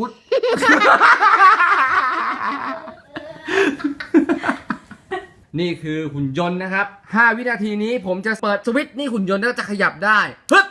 วุดนี่คือหุ่นยนต์นะครับ 5 วินาทีนี้ผมจะเปิดสวิตช์นี่หุ่นยนต์ก็จะขยับได้ฮึบ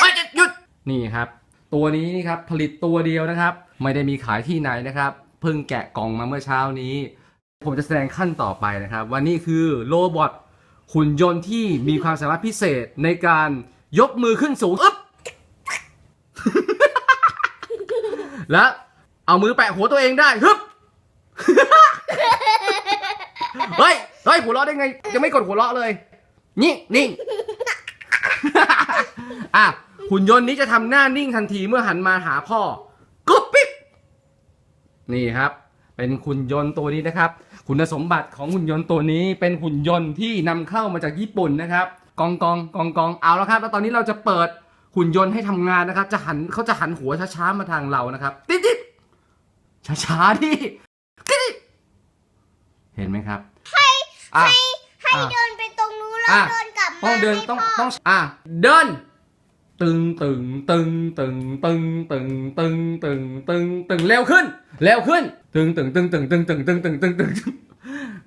เอ้ยหยุด นี่ครับ ตัวนี้นี่ครับผลิตตัวเดียวนะครับ ไม่ได้มีขายที่ไหนนะครับ เพิ่งแกะกล่องมาเมื่อเช้านี้ ผมจะแสดงขั้นต่อไปนะครับว่านี่คือโรบอทหุ่นยนต์ที่มีความสามารถพิเศษในการยกมือขึ้นสูงอึ๊บ แล้วเอามือแปะหัวตัวเองได้ฮึบเฮ้ยเฮ้ยหัวเราะได้ไงยังไม่กดหัวเราะเลย นี่นิ่งอะหุ่นยนต์นี้จะทำหน้านิ่งทันทีเมื่อหันมาหาพ่อกุ๊บปิ๊บนี่ครับ เป็นหุ่นยนต์ตัวนี้นะครับ คุณสมบัติของหุ่นยนต์ตัวนี้เป็นหุ่นยนต์ที่นำเข้ามาจากญี่ปุ่นนะครับ กองกองกองกองเอาแล้วครับ แล้วตอนนี้เราจะเปิด หุ่นยนต์ให้ทำงานนะครับ จะหันเขาจะหันหัวช้าๆมาทางเรานะครับ ติ๊ดติ๊ดช้าๆดิติ๊ดติ๊ดเห็นไหมครับ ให้ให้ให้เดินไปตรงนู้นแล้วอะเดินกลับมาต้องเดินให้ต้องพ่ต้องอะเดินตึงตึงตึงตึงตึงตึงตึงตึงตึงตึงเร็วขึ้นเร็วขึ้น ตึงตึงตึงตึงตึงตึงตึงตึงตึงตึงตึง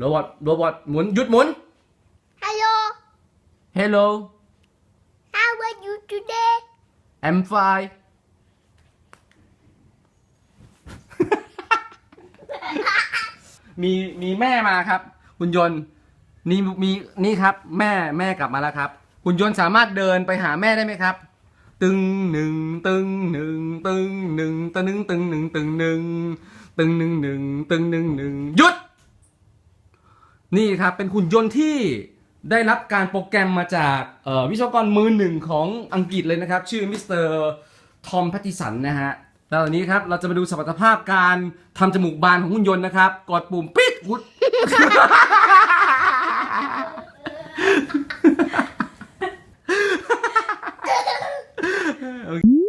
โรบอทโรบอทหมุนหยุดหมุนฮัลโหล Hello How are you today I'm fine มีมีแม่มาครับหุ่นยนต์นี่มีนี่ครับ แม่แม่กลับมาแล้วครับหุ่นยนต์สามารถเดินไปหาแม่ได้ไหมครับ ตึงหนึ่งตึงหนึ่งตึงหนึ่งตึงหนึ่งตึงหนึ่งตึงหนึ่งตึงหนึ่งหนึ่งตึงหนึ่งหนึ่งหยุด นี่ครับเป็นหุ่นยนต์ที่ได้รับการโปรแกรมมาจากวิศวกรมือหนึ่งของอังกฤษเลยนะครับ ชื่อมิสเตอร์ทอมแพตติสันนะฮะแล้วตอนนี้ครับเราจะมาดูสมรรถภาพการทำจมูกบานของหุ่นยนต์นะครับ กดปุ่มปิ๊กวุดโอเค